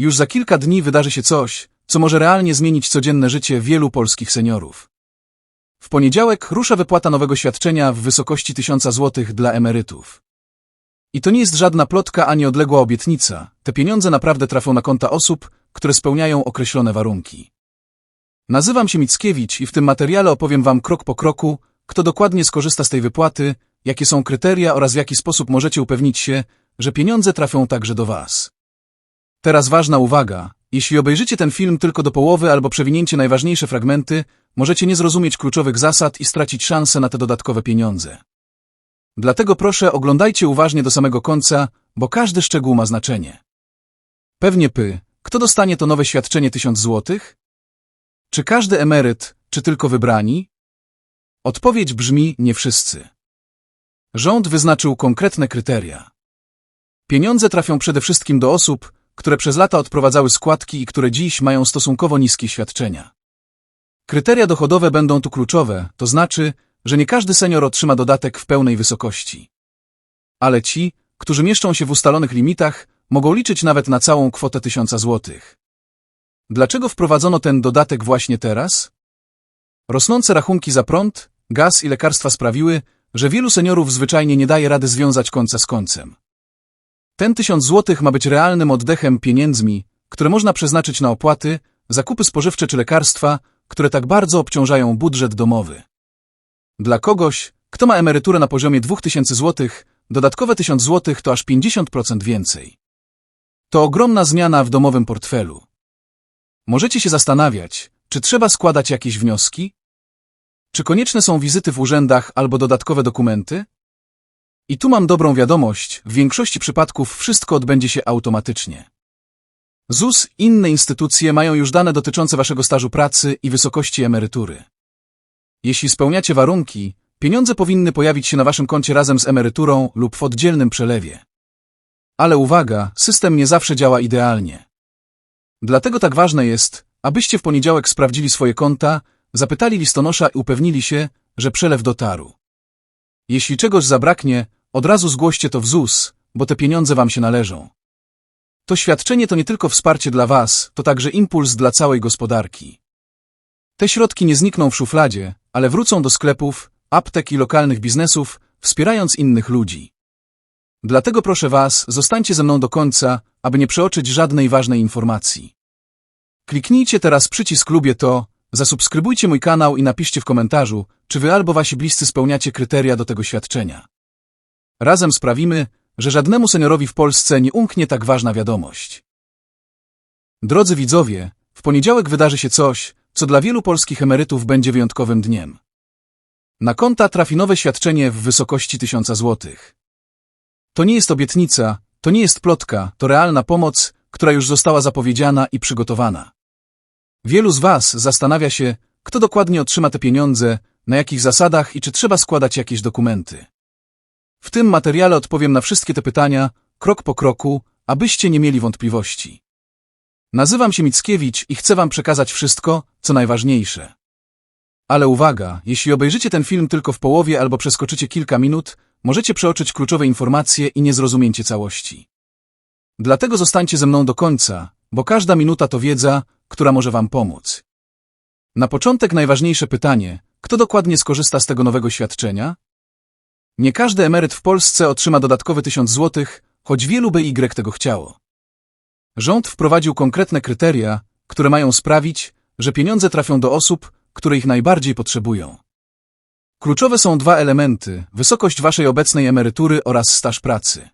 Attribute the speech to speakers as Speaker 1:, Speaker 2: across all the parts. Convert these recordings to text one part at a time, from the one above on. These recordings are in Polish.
Speaker 1: Już za kilka dni wydarzy się coś, co może realnie zmienić codzienne życie wielu polskich seniorów. W poniedziałek rusza wypłata nowego świadczenia w wysokości 1000 zł dla emerytów. I to nie jest żadna plotka ani odległa obietnica. Te pieniądze naprawdę trafią na konta osób, które spełniają określone warunki. Nazywam się Mickiewicz i w tym materiale opowiem Wam krok po kroku, kto dokładnie skorzysta z tej wypłaty, jakie są kryteria oraz w jaki sposób możecie upewnić się, że pieniądze trafią także do Was. Teraz ważna uwaga. Jeśli obejrzycie ten film tylko do połowy albo przewinięcie najważniejsze fragmenty, możecie nie zrozumieć kluczowych zasad i stracić szansę na te dodatkowe pieniądze. Dlatego proszę oglądajcie uważnie do samego końca, bo każdy szczegół ma znaczenie. Pewnie py, kto dostanie to nowe świadczenie 1000 złotych? Czy każdy emeryt, czy tylko wybrani? Odpowiedź brzmi nie wszyscy. Rząd wyznaczył konkretne kryteria. Pieniądze trafią przede wszystkim do osób, które przez lata odprowadzały składki i które dziś mają stosunkowo niskie świadczenia. Kryteria dochodowe będą tu kluczowe, to znaczy, że nie każdy senior otrzyma dodatek w pełnej wysokości. Ale ci, którzy mieszczą się w ustalonych limitach, mogą liczyć nawet na całą kwotę tysiąca złotych. Dlaczego wprowadzono ten dodatek właśnie teraz? Rosnące rachunki za prąd, gaz i lekarstwa sprawiły, że wielu seniorów zwyczajnie nie daje rady związać końca z końcem. Ten tysiąc złotych ma być realnym oddechem pieniędzmi, które można przeznaczyć na opłaty, zakupy spożywcze czy lekarstwa, które tak bardzo obciążają budżet domowy. Dla kogoś, kto ma emeryturę na poziomie 2000 złotych, dodatkowe 1000 złotych to aż 50% więcej. To ogromna zmiana w domowym portfelu. Możecie się zastanawiać, czy trzeba składać jakieś wnioski? Czy konieczne są wizyty w urzędach albo dodatkowe dokumenty? I tu mam dobrą wiadomość, w większości przypadków wszystko odbędzie się automatycznie. ZUS inne instytucje mają już dane dotyczące waszego stażu pracy i wysokości emerytury. Jeśli spełniacie warunki, pieniądze powinny pojawić się na waszym koncie razem z emeryturą lub w oddzielnym przelewie. Ale uwaga, system nie zawsze działa idealnie. Dlatego tak ważne jest, abyście w poniedziałek sprawdzili swoje konta, zapytali listonosza i upewnili się, że przelew dotarł. Jeśli czegoś zabraknie, od razu zgłoście to w ZUS, bo te pieniądze wam się należą. To świadczenie to nie tylko wsparcie dla was, to także impuls dla całej gospodarki. Te środki nie znikną w szufladzie, ale wrócą do sklepów, aptek i lokalnych biznesów, wspierając innych ludzi. Dlatego proszę was, zostańcie ze mną do końca, aby nie przeoczyć żadnej ważnej informacji. Kliknijcie teraz przycisk lubię to, zasubskrybujcie mój kanał i napiszcie w komentarzu, czy wy albo wasi bliscy spełniacie kryteria do tego świadczenia. Razem sprawimy, że żadnemu seniorowi w Polsce nie umknie tak ważna wiadomość. Drodzy widzowie, w poniedziałek wydarzy się coś, co dla wielu polskich emerytów będzie wyjątkowym dniem. Na konta trafi nowe świadczenie w wysokości 1000 złotych. To nie jest obietnica, to nie jest plotka, to realna pomoc, która już została zapowiedziana i przygotowana. Wielu z Was zastanawia się, kto dokładnie otrzyma te pieniądze, na jakich zasadach i czy trzeba składać jakieś dokumenty. W tym materiale odpowiem na wszystkie te pytania, krok po kroku, abyście nie mieli wątpliwości. Nazywam się Mickiewicz i chcę Wam przekazać wszystko, co najważniejsze. Ale uwaga, jeśli obejrzycie ten film tylko w połowie albo przeskoczycie kilka minut, możecie przeoczyć kluczowe informacje i nie zrozumiecie całości. Dlatego zostańcie ze mną do końca, bo każda minuta to wiedza, która może Wam pomóc. Na początek najważniejsze pytanie, kto dokładnie skorzysta z tego nowego świadczenia? Nie każdy emeryt w Polsce otrzyma dodatkowy tysiąc złotych, choć wielu by Y tego chciało. Rząd wprowadził konkretne kryteria, które mają sprawić, że pieniądze trafią do osób, które ich najbardziej potrzebują. Kluczowe są dwa elementy, wysokość waszej obecnej emerytury oraz staż pracy.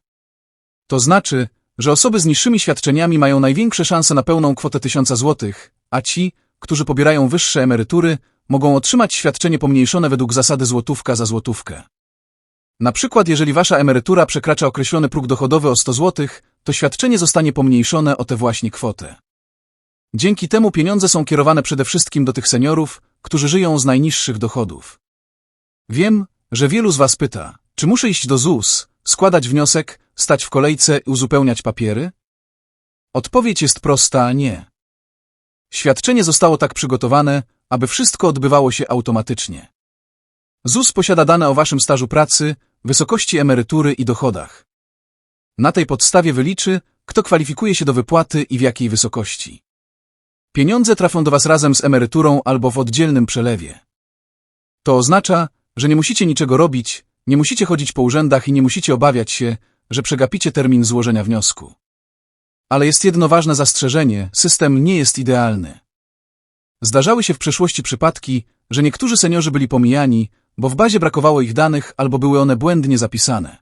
Speaker 1: To znaczy, że osoby z niższymi świadczeniami mają największe szanse na pełną kwotę tysiąca złotych, a ci, którzy pobierają wyższe emerytury, mogą otrzymać świadczenie pomniejszone według zasady złotówka za złotówkę. Na przykład, jeżeli wasza emerytura przekracza określony próg dochodowy o 100 zł, to świadczenie zostanie pomniejszone o tę właśnie kwotę. Dzięki temu pieniądze są kierowane przede wszystkim do tych seniorów, którzy żyją z najniższych dochodów. Wiem, że wielu z was pyta, czy muszę iść do ZUS, składać wniosek, stać w kolejce i uzupełniać papiery? Odpowiedź jest prosta, nie. Świadczenie zostało tak przygotowane, aby wszystko odbywało się automatycznie. ZUS posiada dane o waszym stażu pracy, wysokości emerytury i dochodach. Na tej podstawie wyliczy, kto kwalifikuje się do wypłaty i w jakiej wysokości. Pieniądze trafią do Was razem z emeryturą albo w oddzielnym przelewie. To oznacza, że nie musicie niczego robić, nie musicie chodzić po urzędach i nie musicie obawiać się, że przegapicie termin złożenia wniosku. Ale jest jedno ważne zastrzeżenie, system nie jest idealny. Zdarzały się w przeszłości przypadki, że niektórzy seniorzy byli pomijani, bo w bazie brakowało ich danych albo były one błędnie zapisane.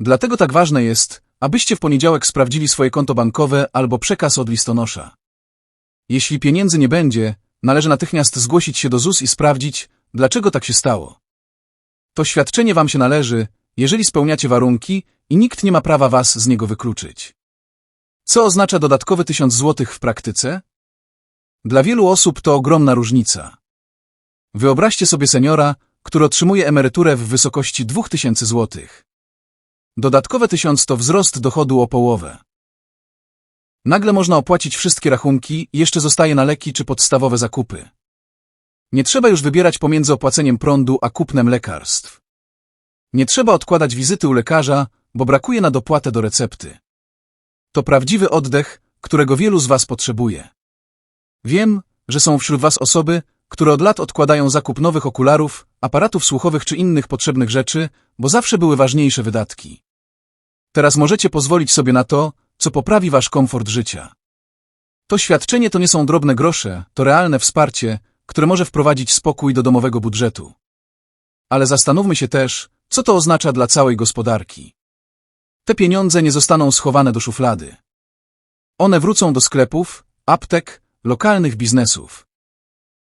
Speaker 1: Dlatego tak ważne jest, abyście w poniedziałek sprawdzili swoje konto bankowe albo przekaz od listonosza. Jeśli pieniędzy nie będzie, należy natychmiast zgłosić się do ZUS i sprawdzić, dlaczego tak się stało. To świadczenie wam się należy, jeżeli spełniacie warunki i nikt nie ma prawa was z niego wykluczyć. Co oznacza dodatkowe 1000 złotych w praktyce? Dla wielu osób to ogromna różnica. Wyobraźcie sobie seniora, który otrzymuje emeryturę w wysokości 2000 złotych. Dodatkowe 1000 to wzrost dochodu o połowę. Nagle można opłacić wszystkie rachunki jeszcze zostaje na leki czy podstawowe zakupy. Nie trzeba już wybierać pomiędzy opłaceniem prądu a kupnem lekarstw. Nie trzeba odkładać wizyty u lekarza, bo brakuje na dopłatę do recepty. To prawdziwy oddech, którego wielu z Was potrzebuje. Wiem, że są wśród Was osoby, które od lat odkładają zakup nowych okularów, aparatów słuchowych czy innych potrzebnych rzeczy, bo zawsze były ważniejsze wydatki. Teraz możecie pozwolić sobie na to, co poprawi Wasz komfort życia. To świadczenie to nie są drobne grosze, to realne wsparcie, które może wprowadzić spokój do domowego budżetu. Ale zastanówmy się też, co to oznacza dla całej gospodarki. Te pieniądze nie zostaną schowane do szuflady. One wrócą do sklepów, aptek, lokalnych biznesów.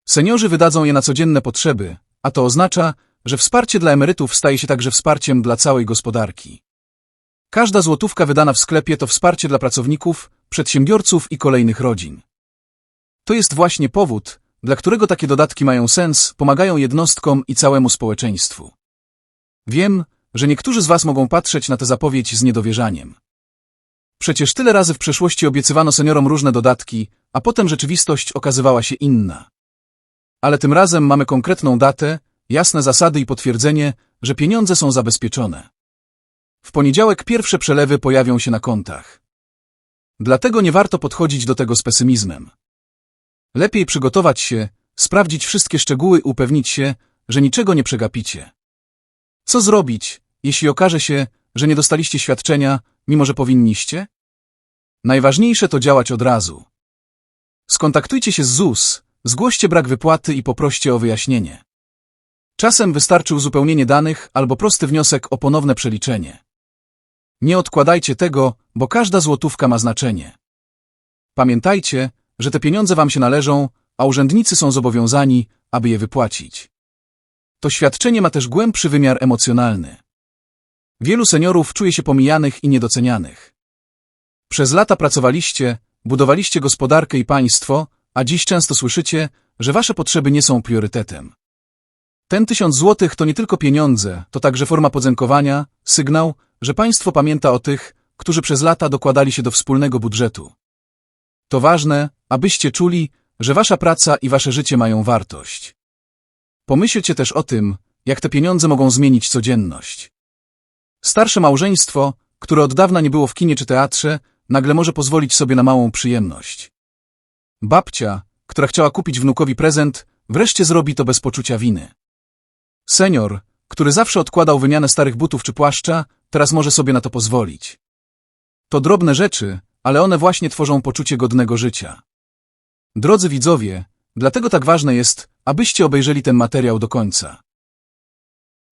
Speaker 1: Seniorzy wydadzą je na codzienne potrzeby, a to oznacza, że wsparcie dla emerytów staje się także wsparciem dla całej gospodarki. Każda złotówka wydana w sklepie to wsparcie dla pracowników, przedsiębiorców i kolejnych rodzin. To jest właśnie powód, dla którego takie dodatki mają sens, pomagają jednostkom i całemu społeczeństwu. Wiem, że niektórzy z Was mogą patrzeć na tę zapowiedź z niedowierzaniem. Przecież tyle razy w przeszłości obiecywano seniorom różne dodatki, a potem rzeczywistość okazywała się inna. Ale tym razem mamy konkretną datę, jasne zasady i potwierdzenie, że pieniądze są zabezpieczone. W poniedziałek pierwsze przelewy pojawią się na kontach. Dlatego nie warto podchodzić do tego z pesymizmem. Lepiej przygotować się, sprawdzić wszystkie szczegóły upewnić się, że niczego nie przegapicie. Co zrobić, jeśli okaże się, że nie dostaliście świadczenia, mimo że powinniście? Najważniejsze to działać od razu. Skontaktujcie się z ZUS, zgłoście brak wypłaty i poproście o wyjaśnienie. Czasem wystarczy uzupełnienie danych albo prosty wniosek o ponowne przeliczenie. Nie odkładajcie tego, bo każda złotówka ma znaczenie. Pamiętajcie, że te pieniądze wam się należą, a urzędnicy są zobowiązani, aby je wypłacić. To świadczenie ma też głębszy wymiar emocjonalny. Wielu seniorów czuje się pomijanych i niedocenianych. Przez lata pracowaliście, budowaliście gospodarkę i państwo, a dziś często słyszycie, że wasze potrzeby nie są priorytetem. Ten tysiąc złotych to nie tylko pieniądze, to także forma podziękowania, sygnał, że państwo pamięta o tych, którzy przez lata dokładali się do wspólnego budżetu. To ważne, abyście czuli, że wasza praca i wasze życie mają wartość. Pomyślcie też o tym, jak te pieniądze mogą zmienić codzienność. Starsze małżeństwo, które od dawna nie było w kinie czy teatrze, nagle może pozwolić sobie na małą przyjemność. Babcia, która chciała kupić wnukowi prezent, wreszcie zrobi to bez poczucia winy. Senior, który zawsze odkładał wymianę starych butów czy płaszcza, teraz może sobie na to pozwolić. To drobne rzeczy, ale one właśnie tworzą poczucie godnego życia. Drodzy widzowie, dlatego tak ważne jest, abyście obejrzeli ten materiał do końca.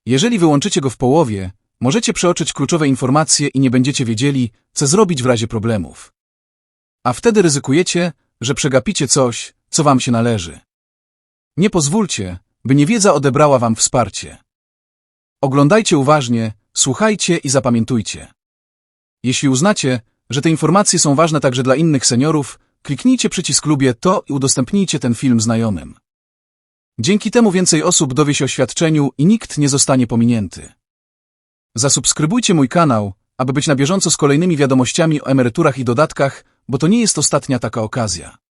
Speaker 1: Jeżeli wyłączycie go w połowie, możecie przeoczyć kluczowe informacje i nie będziecie wiedzieli, co zrobić w razie problemów. A wtedy ryzykujecie, że przegapicie coś, co wam się należy. Nie pozwólcie, by niewiedza odebrała wam wsparcie. Oglądajcie uważnie, słuchajcie i zapamiętujcie. Jeśli uznacie, że te informacje są ważne także dla innych seniorów, kliknijcie przycisk lubię to i udostępnijcie ten film znajomym. Dzięki temu więcej osób dowie się o świadczeniu i nikt nie zostanie pominięty. Zasubskrybujcie mój kanał, aby być na bieżąco z kolejnymi wiadomościami o emeryturach i dodatkach, bo to nie jest ostatnia taka okazja.